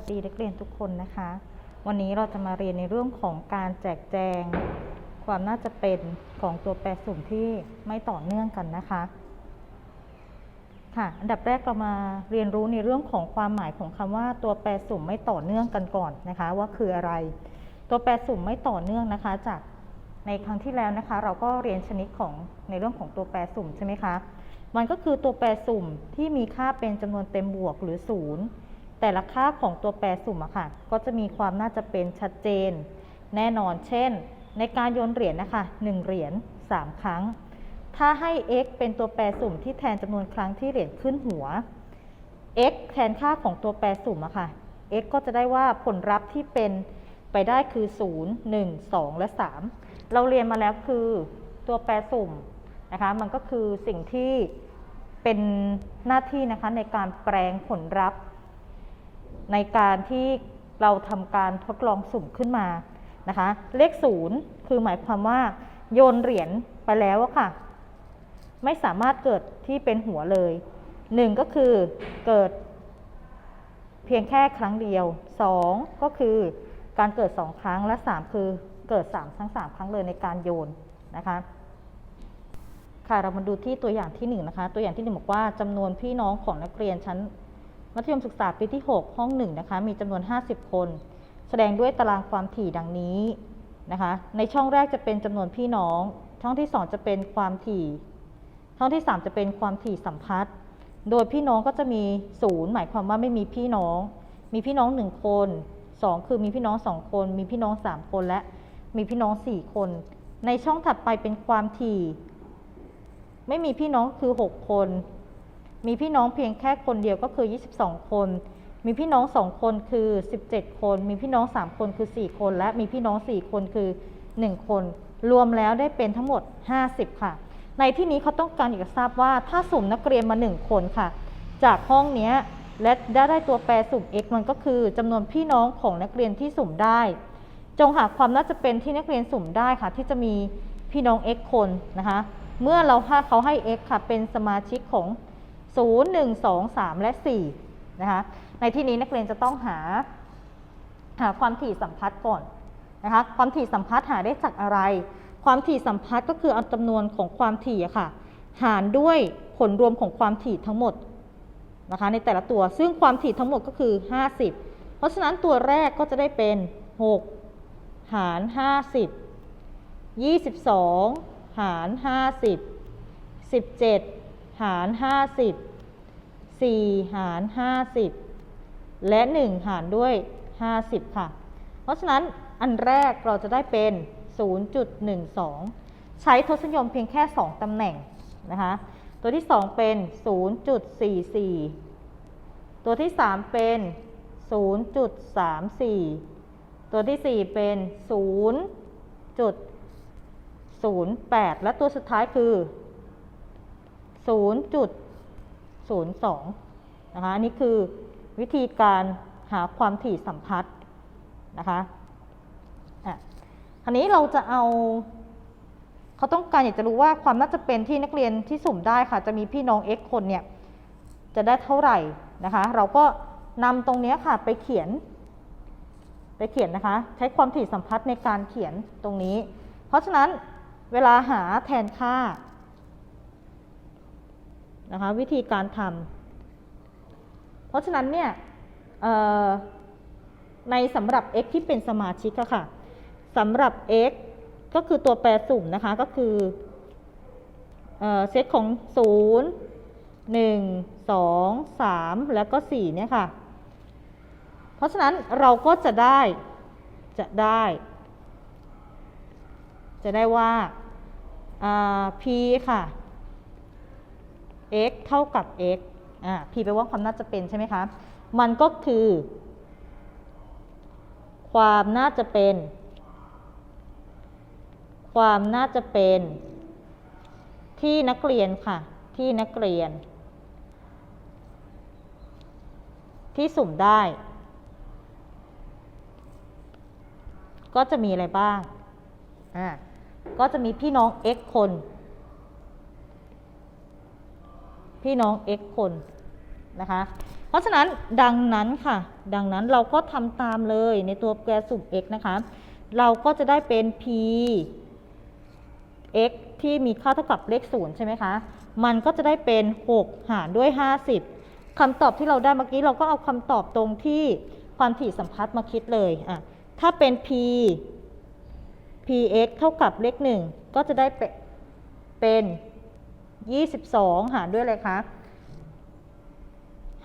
สดีนักเรียนทุกคนนะคะ วันนี้เราจะมาเรียนในเรื่องของการแจกแจง ความน่าจะเป็นของตัวแปรสุ่มที่ไม่ต่อเนื่องกันนะคะ ค่ะ อันดับแรกเรามาเรียนรู้ในเรื่องของความหมายของคำว่าตัวแปรสุ่มไม่ต่อเนื่องกันก่อนนะคะ ว่าคืออะไร ตัวแปรสุ่มไม่ต่อเนื่องนะคะ จากในครั้งที่แล้วนะคะ เราก็เรียนชนิดของในเรื่องของตัวแปรสุ่มใช่ไหมคะมันก็คือตัวแปรสุ่มที่มีค่าเป็นจำนวนเต็มบวกหรือศูนย์ แต่ละค่าของตัวแปรสุ่มอะค่ะ ก็จะมีความน่าจะเป็นชัดเจน แน่นอน เช่น ในการโยนเหรียญนะคะ1เหรียญ3 ครั้ง ถ้าให้ x เป็นตัวแปรสุ่มที่แทนจำนวนครั้งที่เหรียญขึ้นหัว x แทนค่าของตัวแปรสุ่มอะค่ะ x ก็จะได้ว่าผลลัพธ์ที่เป็นไปได้คือ 0 1 2 และ 3 เราเรียนมาแล้วคือตัวแปรสุ่มนะคะ มันก็คือสิ่งที่เป็นหน้าที่นะคะในการแปลงผลลัพธ์ ในการที่เราทำการทดลองสุ่มขึ้นมานะคะ เลขศูนย์คือหมายความว่า โยนเหรียญไปแล้วค่ะ ไม่สามารถเกิดที่เป็นหัวเลยหนึ่งก็คือเกิดเพียงแค่ครั้งเดียวสองก็คือการเกิดสองครั้งและสามคือเกิดสามทั้งสามครั้งเลยในการโยนนะคะค่ะเรามาดูที่ตัวอย่างที่หนึ่งนะคะ ตัวอย่างที่หนึ่งบอกว่าจำนวนพี่น้องของนักเรียนชั้น มัธยมศึกษาปีที่ 6 ห้อง1นะคะมีจำนวน 50 คน แสดงด้วยตารางความถี่ดังนี้นะคะในช่องแรกจะเป็นจำนวนพี่น้อง ช่องที่ 2 จะเป็นความถี่ ช่องที่ 3 จะเป็นความถี่สัมพัทธ์โดยพี่น้องก็จะมีศูนย์หมายความว่าไม่มีพี่น้อง มีพี่น้อง 1 คน 2 คือมีพี่น้อง 2 คน มีพี่น้อง 3 คนและมีพี่น้อง 4 คน ในช่องถัดไปเป็นความถี่ ไม่มีพี่น้องคือ 6 คน มีพี่น้องเพียงแค่คนเดียวก็คือ 22 คน มีพี่น้อง 2 คนคือ 17 คน มีพี่น้อง 3 คนคือ 4 คน และมีพี่น้อง 4 คนคือ 1 คน รวมแล้วได้เป็นทั้งหมด 50 ค่ะ ในที่นี้เขาต้องการอยากจะทราบว่าถ้าสุ่มนักเรียนมา 1 คนค่ะ จากห้องนี้และได้ได้ตัวแปรสุ่ม x มันก็คือจำนวนพี่น้องของนักเรียนที่สุ่มได้ จงหาความน่าจะเป็นที่นักเรียนสุ่มได้ค่ะ ที่จะมีพี่น้อง x คนนะคะ เมื่อเราถ้าเขาให้ x ค่ะ เป็นสมาชิกของ 0 1 2 3 และ4นะคะในที่นี้นักเรียนจะต้องหาหาความถี่สัมพัทธ์ก่อนนะคะความถี่สัมพัทธ์หาได้จากอะไร ความถี่สัมพัทธ์ก็คือเอาจำนวนของความถี่ค่ะ หารด้วยผลรวมของความถี่ทั้งหมดนะคะในแต่ละตัวซึ่งความถี่ทั้งหมดก็คือ 50 เพราะฉะนั้นตัวแรกก็จะได้เป็น 6 หาร 50 22 หาร 50 17 หาร 50 4 หาร 50 และ 1 หารด้วย 50 ค่ะ เพราะฉะนั้นอันแรกเราจะได้เป็น 0.12 ใช้ทศนิยมเพียงแค่ 2 ตำแหน่งนะคะ ตัวที่ 2 เป็น 0.44 ตัวที่ 3 เป็น 0.34 ตัวที่ 4 เป็น 0.08 และตัวสุดท้ายคือ 0.02 นะคะอันนี้คือวิธีการหาความถี่สัมพัทธ์นะคะอะคราวนี้เราจะเอาเขาต้องการอยากจะรู้ว่าความน่าจะเป็นที่นักเรียนที่สุ่มได้ค่ะ จะมีพี่น้อง x คนเนี่ยจะได้เท่าไหร่นะคะ เราก็นำตรงนี้ค่ะไปเขียน ไปเขียนนะคะ ใช้ความถี่สัมพัทธ์ในการเขียนตรงนี้ เพราะฉะนั้นเวลาหาแทนค่า นะคะวิธีการทำเพราะฉะนั้นเนี่ยในสำหรับ x ที่เป็นสมาชิกอะค่ะสำหรับ x ก็คือตัวแปรสุ่มนะคะก็คือเซตของ 0 1 2 3 แล้วก็ 4 เนี่ยค่ะ เพราะฉะนั้นเราก็จะได้จะได้ จะได้ว่า p ค่ะ x เท่ากับ x อ่า p แปลว่าความน่าจะเป็นใช่ไหมคะ มันก็คือ ความน่าจะเป็น ความน่าจะเป็น ที่นักเรียนค่ะ ที่นักเรียน ที่สุ่มได้ ก็จะมีอะไรบ้าง อ่า ก็จะมีพี่น้อง x คน พี่น้อง x คนนะคะ เพราะฉะนั้นดังนั้นค่ะ ดังนั้นเราก็ทำตามเลยในตัวแปรสุ่ม x นะคะ เราก็จะได้เป็น p x ที่มีค่าเท่ากับเลข0ใช่ไหมคะ มันก็จะได้เป็น 6 หารด้วย 50คำตอบที่เราได้เมื่อกี้เราก็เอาคำตอบตรงที่ความถี่สัมพัทธ์มาคิดเลยอะถ้าเป็น p px เท่ากับเลข1ก็จะได้เป็น 22 หารด้วยอะไรคะ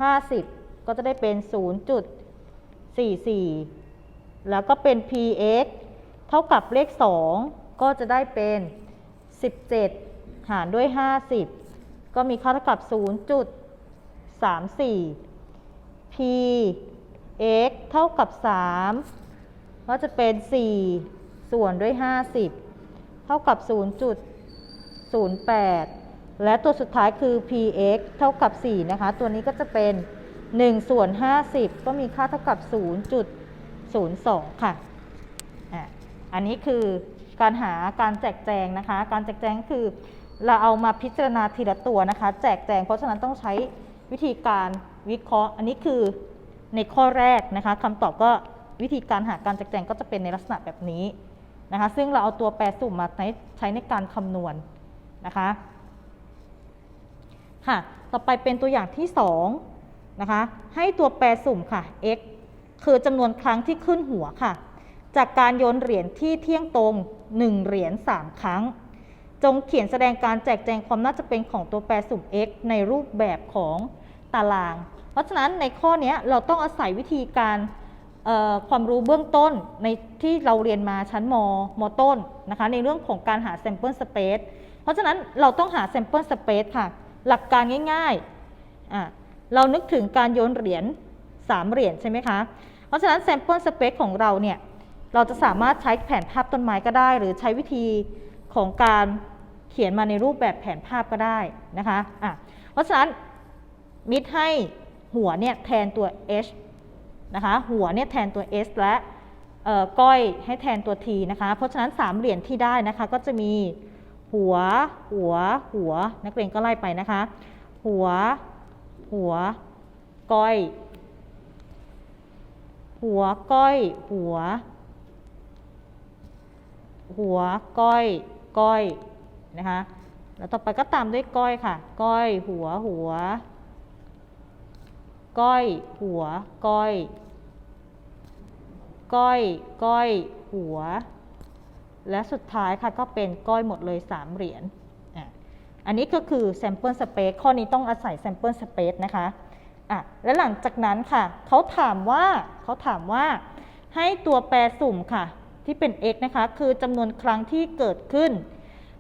50 ก็จะได้เป็น 0.44 แล้วก็เป็น px เท่ากับเลข 2 ก็จะได้เป็น 17 หารด้วย 50 ก็มีค่าเท่ากับ 0.34 px เท่ากับ 3 ก็จะเป็น 4 ส่วนด้วย 50 เท่ากับ0.08 และตัวสุดท้ายคือ px เท่ากับ 4 นะคะ ตัวนี้ก็จะเป็น 1 ส่วน 50 ก็มีค่าเท่ากับ 0.02 ค่ะอะ อันนี้คือการหาการแจกแจงนะคะ การแจกแจงคือเราเอามาพิจารณาทีละตัวนะคะ แจกแจง เพราะฉะนั้นต้องใช้วิธีการวิเคราะห์ อันนี้คือในข้อแรกนะคะคำตอบก็วิธีการหาการแจกแจงก็จะเป็นในลักษณะแบบนี้นะคะ ซึ่งเราเอาตัวแปรสุ่มมาใช้ใช้ในการคำนวณนะคะ ค่ะ ต่อไปเป็นตัวอย่างที่2นะคะ ให้ตัวแปรสุ่มค่ะ x คือจำนวนครั้งที่ขึ้นหัวค่ะ จากการโยนเหรียญที่เที่ยงตรง 1 เหรียญ3 ครั้ง จงเขียนแสดงการแจกแจงความน่าจะเป็นของตัวแปรสุ่ม x ในรูปแบบของตาราง เพราะฉะนั้นในข้อนี้เราต้องอาศัยวิธีการความรู้เบื้องต้นในที่เราเรียนมาชั้นม มต้นนะคะในเรื่องของการหา sample space เพราะฉะนั้นเราต้องหา sample space ค่ะ หลักการง่ายๆ เรานึกถึงการโยนเหรียญ3เหรียญใช่ไหมคะ เพราะฉะนั้น sample space ของเราเนี่ย เราจะสามารถใช้แผนภาพต้นไม้ก็ได้ หรือใช้วิธีของการเขียนมาในรูปแบบแผนภาพก็ได้นะคะะเพราะฉะนั้นมิดให้หัวเนี่ยแทนตัว h นะคะ หัวเนี่ยแทนตัว s และก้อยให้แทนตัว t นะคะ เพราะฉะนั้นสามเหรียญที่ได้นะคะก็จะมี หัว หัว หัว นักเรียนก็ไล่ไปนะคะ หัว หัว ก้อย หัว ก้อย หัว หัว ก้อย ก้อย นะคะ แล้วต่อไปก็ตามด้วยก้อยค่ะ ก้อย หัว หัว ก้อย หัว ก้อย ก้อย ก้อย หัว และสุดท้ายค่ะก็เป็นก้อยหมดเลย 3 เหรียญอันนี้ก็คือ sample space ข้อนี้ต้องอาศัย sample space นะคะอะและหลังจากนั้นค่ะเขาถามว่าเขาถามว่าให้ตัวแปรสุ่มค่ะ ที่เป็น x นะคะ คือจำนวนครั้งที่เกิดขึ้น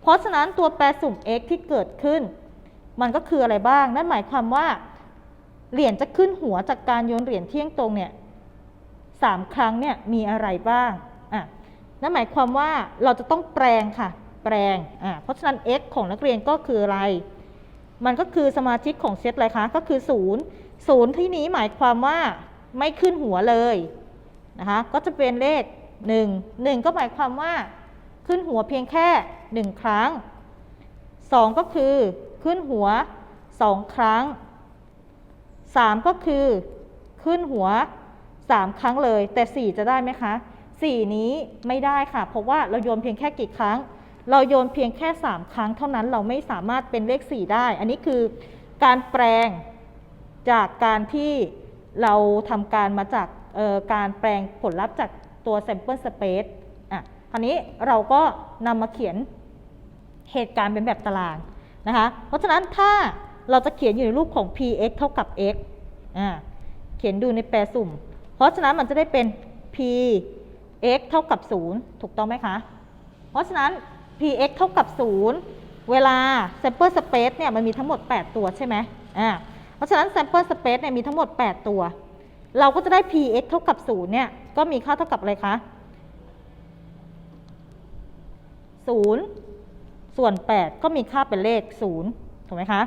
เพราะฉะนั้นตัวแปรสุ่ม x ที่เกิดขึ้น มันก็คืออะไรบ้าง นั่นหมายความว่า เหรียญจะขึ้นหัวจากการโยนเหรียญเที่ยงตรงเนี่ยสามครั้งเนี่ยมีอะไรบ้าง นั่นหมายความว่าเราจะต้องแปลงค่ะ แปลงอะเพราะฉะนั้น x ของนักเรียนก็คืออะไร มันก็คือสมาชิกของเซตอะไรคะ ก็คือ 0 0 ที่นี้หมายความว่าไม่ขึ้นหัวเลยนะคะ ก็จะเป็นเลข 1 1 ก็หมายความว่าขึ้นหัวเพียงแค่ 1 ครั้ง 2 ก็คือขึ้นหัว 2 ครั้ง 3 ก็คือขึ้นหัว 3 ครั้งเลย แต่ 4 จะได้ไหมคะ 4 นี้ไม่ได้ค่ะ เพราะว่าเราโยนเพียงแค่กี่ครั้ง เราโยนเพียงแค่ 3 ครั้งเท่านั้นเราไม่สามารถเป็นเลข 4 ได้ อันนี้คือการแปลงจากการที่เราทำการมาจากการแปลงผลลัพธ์จากตัว sample space อะคราวนี้เราก็นำมาเขียนเหตุการณ์เป็นแบบตารางนะคะ เพราะฉะนั้นถ้าเราจะเขียนอยู่ในรูปของ px เท่ากับ x อ่า เขียนดูในแปรสุ่ม เพราะฉะนั้นมันจะได้เป็น p x เท่ากับ 0 ถูกต้องไหมคะ เพราะฉะนั้น px เท่ากับ 0 เวลา sample space เนี่ยมันมีทั้งหมด 8 ตัวใช่ไหมอ่า เพราะฉะนั้น sample space เนี่ยมีทั้งหมด 8 ตัว เราก็จะได้ px เท่ากับ 0 เนี่ย ก็มีค่าเท่ากับอะไรคะ 0 ส่วน 8 ก็มีค่าเป็นเลข 0 ถูกไหมคะ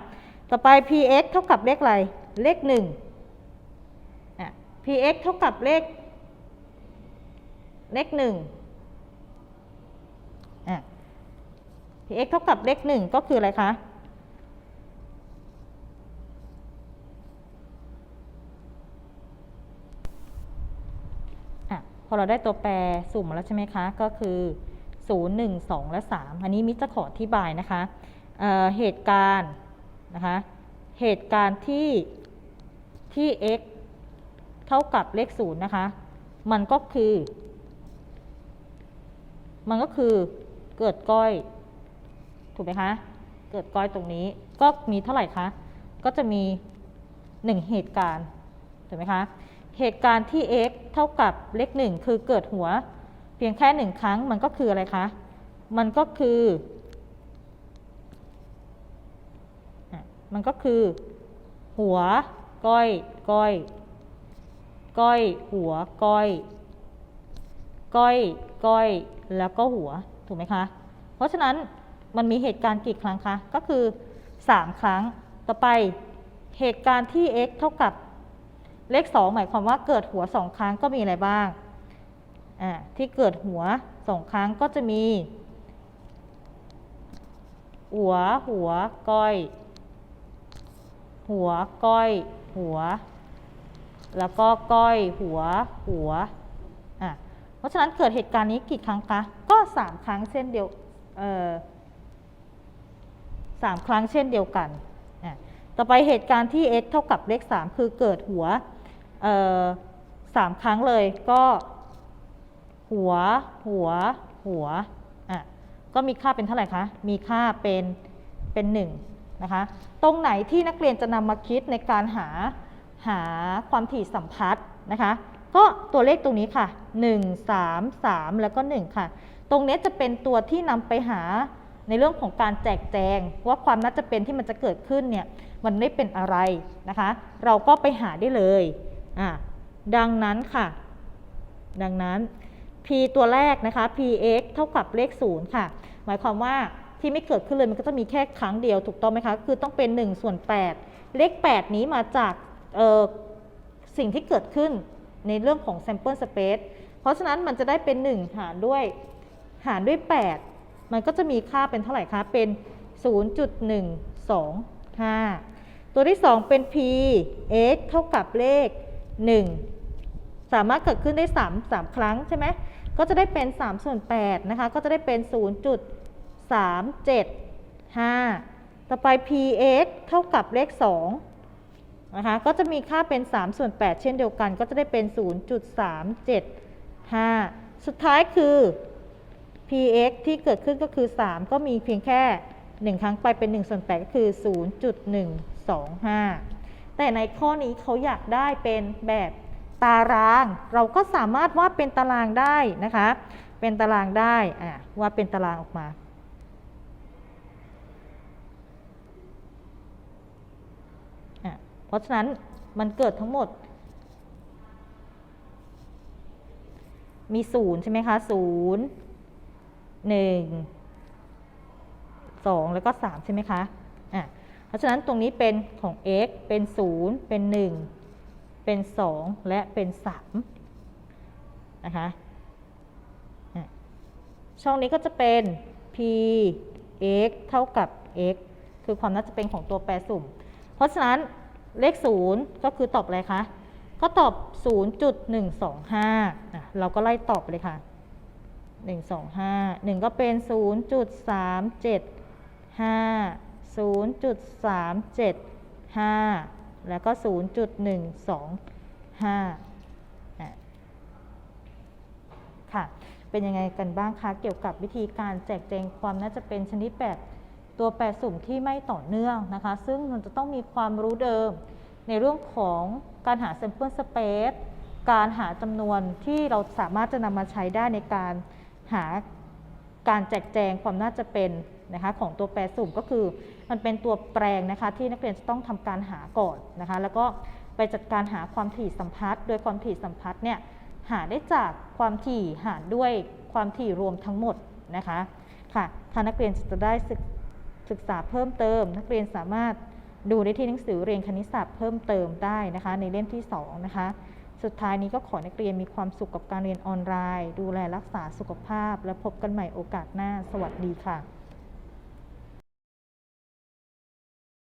ต่อไป px เท่ากับเลขอะไร เลข1อะ px เท่ากับเลข เลขหนึ่งอะ px เท่ากับเลขหนึ่งก็คืออะไรคะพอเราได้ตัวแปรสุ่มมาแล้วใช่ไหมคะ ก็คือ 0 1 2 และ 3 อันนี้มิจะขออธิบายนะคะเเหตุการณ์นะคะ เหตุการณ์ที่ที่ x เท่ากับเลข 0 นะคะ มันก็คือ มันก็คือเกิดก้อย ถูกไหมคะ เกิดก้อยตรงนี้ ก็มีเท่าไหร่คะ ก็จะมี1เหตุการณ์ ถูกไหมคะ เหตุการณ์ที่ x เท่ากับเลข1คือเกิดหัว เพียงแค่1ครั้งมันก็คืออะไรคะ มันก็คือ มันก็คือ หัว ก้อย ก้อย ก้อย หัว ก้อย ก้อย ก้อย แล้วก็หัว ถูกไหมคะ เพราะฉะนั้นมันมีเหตุการณ์กี่ครั้งคะ ก็คือ 3 ครั้ง ต่อไปเหตุการณ์ที่ x เท่ากับเลข 2 หมายความว่าเกิดหัว 2 ครั้งก็มีอะไรบ้าง อ่า ที่เกิดหัว 2 ครั้งก็จะมี หัว หัว ก้อย หัว ก้อย หัว แล้วก็ก้อย หัว หัว ราะฉะนั้นเกิดเหตุการณ์นี้กี่ครั้งคะ ก็3ครั้งเช่นเดียวสามครั้งเช่นเดียวกัน ต่อไปเหตุการณ์ที่ x เท่ากับเลข3คือเกิดหัวสามครั้งเลยก็ หัว หัว หัว อะ ก็มีค่าเป็นเท่าไหร่คะ มีค่าเป็นเป็นหนึ่งนะคะ ตรงไหนที่นักเรียนจะนำมาคิดในการหาหาความถี่สัมพัทธ์นะคะ ก็ตัวเลขตรงนี้ค่ะ 1 3 3 แล้วก็ 1 ค่ะ ตรงนี้จะเป็นตัวที่นำไปหาในเรื่องของการแจกแจงว่าความน่าจะเป็นที่มันจะเกิดขึ้นเนี่ยมันไม่เป็นอะไรนะคะ เราก็ไปหาได้เลยอะดังนั้นค่ะ ดังนั้น p ตัวแรกนะคะ px เท่ากับเลข 0 ค่ะ หมายความว่าที่ไม่เกิดขึ้นเลยมันก็จะมีแค่ครั้งเดียวถูกต้องไหมคะ คือต้องเป็น 1 ส่วน 8 เลข 8 นี้มาจากสิ่งที่เกิดขึ้น ในเรื่องของ sample space เพราะฉะนั้นมันจะได้เป็น 1 หารด้วย หารด้วย 8 มันก็จะมีค่าเป็นเท่าไหร่คะ เป็น 0.125 ตัวที่ 2 เป็น p x เท่ากับเลข 1 สามารถเกิดขึ้นได้ 3 3 ครั้งใช่ไหม ก็จะได้เป็น3ส่วน8นะคะ ก็จะได้เป็น 0.375 ต่อไป px เท่ากับเลข 2 นะคะก็จะมีค่าเป็น 3 ส่วน 8 เช่นเดียวกัน ก็จะได้เป็น 0.375 สุดท้ายคือ px ที่เกิดขึ้นก็คือ 3 ก็มีเพียงแค่ 1 ครั้งไปเป็น 1 ส่วน 8 ก็คือ 0.125 แต่ในข้อนี้เขาอยากได้เป็นแบบตาราง เราก็สามารถวาดเป็นตารางได้นะคะ เป็นตารางได้อะวาดเป็นตารางออกมา อะ เพราะฉะนั้นมันเกิดทั้งหมด มีศูนย์ใช่ไหมคะศูนย์หนึ่งสองแล้วก็สามใช่ไหมคะอะเพราะฉะนั้นตรงนี้เป็นของ x เป็นศูนย์เป็นหนึ่งเป็นสองและเป็นสามนะคะอะช่องนี้ก็จะเป็น p x เท่ากับ x คือความน่าจะเป็นของตัวแปรสุ่ม เพราะฉะนั้น เลข 0 ก็คือตอบอะไรคะ ก็ตอบ 0.125อะเราก็ไล่ตอบไปเลยค่ะ 125 1 ก็เป็น 0.375 0.375 แล้วก็ 0.125อะค่ะ เป็นยังไงกันบ้างคะ เกี่ยวกับวิธีการแจกแจงความน่าจะเป็นชนิดแบบ ตัวแปรสุ่มที่ไม่ต่อเนื่องนะคะ ซึ่งมันจะต้องมีความรู้เดิม ในเรื่องของการหา sample space การหาจำนวนที่เราสามารถจะนำมาใช้ได้ในการหาการแจกแจงความน่าจะเป็นนะคะของตัวแปรสุ่มก็คือ มันเป็นตัวแปลงนะคะที่นักเรียนจะต้องทำการหาก่อนนะคะ แล้วก็ไปจัดการหาความถี่สัมพัทธ์ โดยความถี่สัมพัทธ์เนี่ยหาได้จากความถี่หารด้วยความถี่รวมทั้งหมดนะคะค่ะถ้านักเรียนจะได้ศึก ศึกษาเพิ่มเติม นักเรียนสามารถดูได้ที่หนังสือเรียนคณิตศาสตร์เพิ่มเติมได้นะคะ ในเล่มที่2นะคะสุดท้ายนี้ก็ขอนักเรียนมีความสุขกับการเรียนออนไลน์ ดูแลรักษาสุขภาพ และพบกันใหม่โอกาสหน้า สวัสดีค่ะ